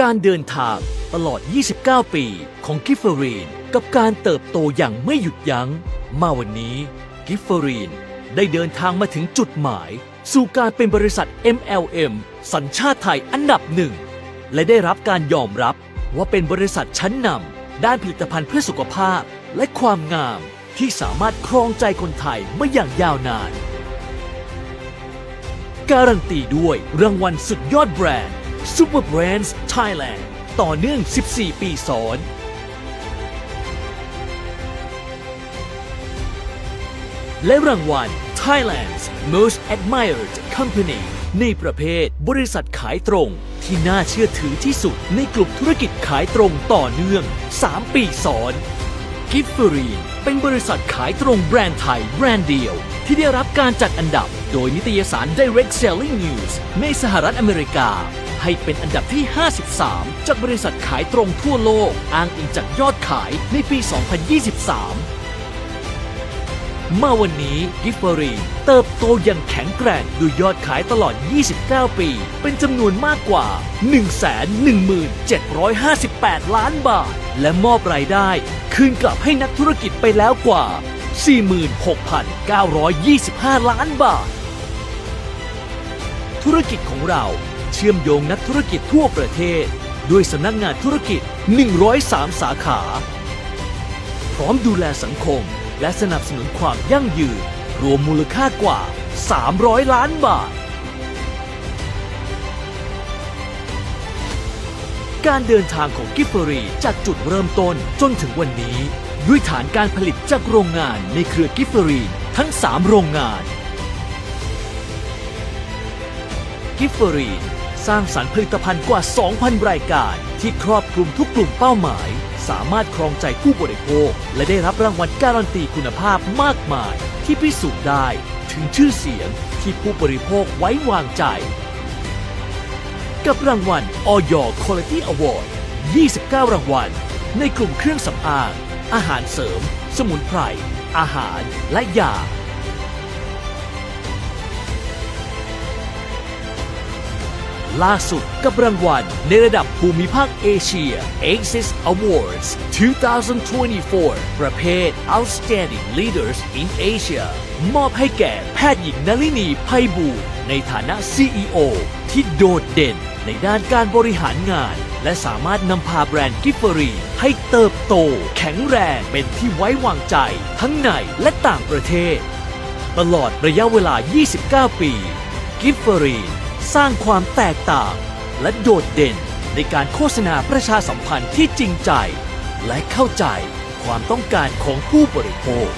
การเดินทางตลอด 29 ปีของกิฟเฟอรีน กับการเติบโตอย่างไม่หยุดยัง้ง มาวันนี้กิฟเฟอรีนได้เดินทางมาถึงจุดหมาย สู่การเป็นบริษัท MLM สัญชาติไทยอันดับหนึ่ง และได้รับการยอมรับว่าเป็นบริษัทชั้นนำด้านผลิตภัณฑ์เพื่อสุขภาพและความงามที่สามารถครองใจคนไทยมาอย่างยาวนาน การันตีด้วยรางวัลสุดยอดแบรนด์ Super Brands Thailand ต่อเนื่อง 14 ปีซ้อน และรางวัล Thailand's Most Admired Company ในประเภทบริษัทขายตรง ที่น่าเชื่อถือที่สุดในกลุ่มธุรกิจขายตรงต่อเนื่อง 3 ปีซ้อนกิฟฟรีนเป็นบริษัทขายตรงแบรนด์ไทยแบรนด์เดียว ที่ได้รับการจัดอันดับ โดยนิตยสาร Direct Selling News ในสหรัฐอเมริกา ให้เป็นอันดับที่ 53 จากบริษัทขายตรงทั่วโลก อ้างอิงจากยอดขายในปี 2023 มาวันนี้กิฟเฟอรีเติบโตอย่างแข็งแกร่งด้วยยอดขายตลอด 29 ปี เป็นจำนวนมากกว่า 117,758 ล้านบาท และมอบรายได้ คืนกลับให้นักธุรกิจไปแล้วกว่า 46,925 ล้านบาท ธุรกิจของเรา เชื่อมโยงนักธุรกิจทั่วประเทศ ด้วยสำนักงานธุรกิจ 103 สาขา พร้อมดูแลสังคม และสนับสนุนความยั่งยืน รวมมูลค่ากว่า 300 ล้านบาท การเดินทางของกิฟเฟอรีจากจุดเริ่มต้นจนถึงวันนี้ ด้วยฐานการผลิตจากโรงงานในเครือกิฟเฟอรีทั้ง 3 โรงงานกิฟเฟอรีน สร้างสรรค์ผลิตภัณฑ์กว่า 2,000 รายการ ที่ครอบคลุมทุกกลุ่มเป้าหมาย สามารถครองใจผู้บริโภค และได้รับรางวัลการันตีคุณภาพมากมาย ที่พิสูจน์ได้ ถึงชื่อเสียงที่ผู้บริโภคไว้วางใจ กับรางวัล Oyo Quality Award 29 รางวัล ในกลุ่มเครื่องสำอาง อาหารเสริม สมุนไพร อาหาร และยา ล่าสุดกับรางวัลในระดับภูมิภาคเอเชีย AXIS Awards 2024 ประเภท Outstanding Leaders in Asia มอบให้แก่แพทย์หญิงนลินีไพบูลในฐานะ CEO ที่โดดเด่นในด้านการบริหารงาน และสามารถนำพาแบรนด์กิฟเฟอรีให้เติบโต แข็งแรงเป็นที่ไว้วางใจ ทั้งในและต่างประเทศ ตลอดระยะเวลา 29 ปี กิฟเฟอรี สร้างความแตกต่าง และโดดเด่นในการโฆษณาประชาสัมพันธ์ที่จริงใจ และเข้าใจความต้องการของผู้บริโภค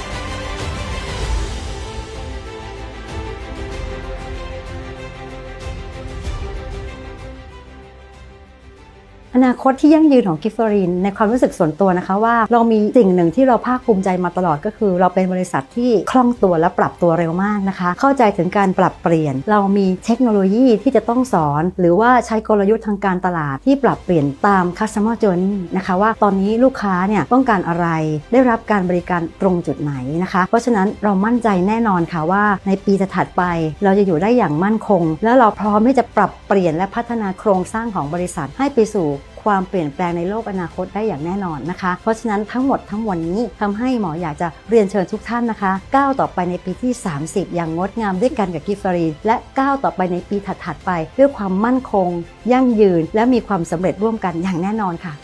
อนาคตที่ยั่งยืนของกิฟเฟอรีนในความรู้สึกส่วนตัวนะคะว่า เรามีสิ่งหนึ่งที่เราภาคภูมิใจมาตลอดก็คือ เราเป็นบริษัทที่คล่องตัวและปรับตัวเร็วมากนะคะ เข้าใจถึงการปรับเปลี่ยน เรามีเทคโนโลยีที่จะต้องสอน หรือว่าใช้กลยุทธ์ทางการตลาดที่ปรับเปลี่ยนตาม customer journey นะคะว่าตอนนี้ลูกค้าเนี่ยต้องการอะไรได้รับการบริการตรงจุดไหนนะคะ เพราะฉะนั้นเรามั่นใจแน่นอนค่ะว่าในปีถัดไป เราจะอยู่ได้อย่างมั่นคง และเราพร้อมที่จะปรับเปลี่ยนและพัฒนาโครงสร้างของบริษัทให้ไปสู่ความเปลี่ยนแปลงในโลกอนาคตได้อย่างแน่นอนนะคะ เพราะฉะนั้นทั้งหมดทั้งมวลนี้ทำให้หมออยากจะเรียนเชิญทุกท่านนะคะก้าวต่อไปในปีที่ 30 อย่างงดงามด้วยกันกับกิฟฟรีและก้าวต่อไปในปีถัดๆไป ด้วยความมั่นคง ยั่งยืน และมีความสำเร็จร่วมกันอย่างแน่นอนค่ะ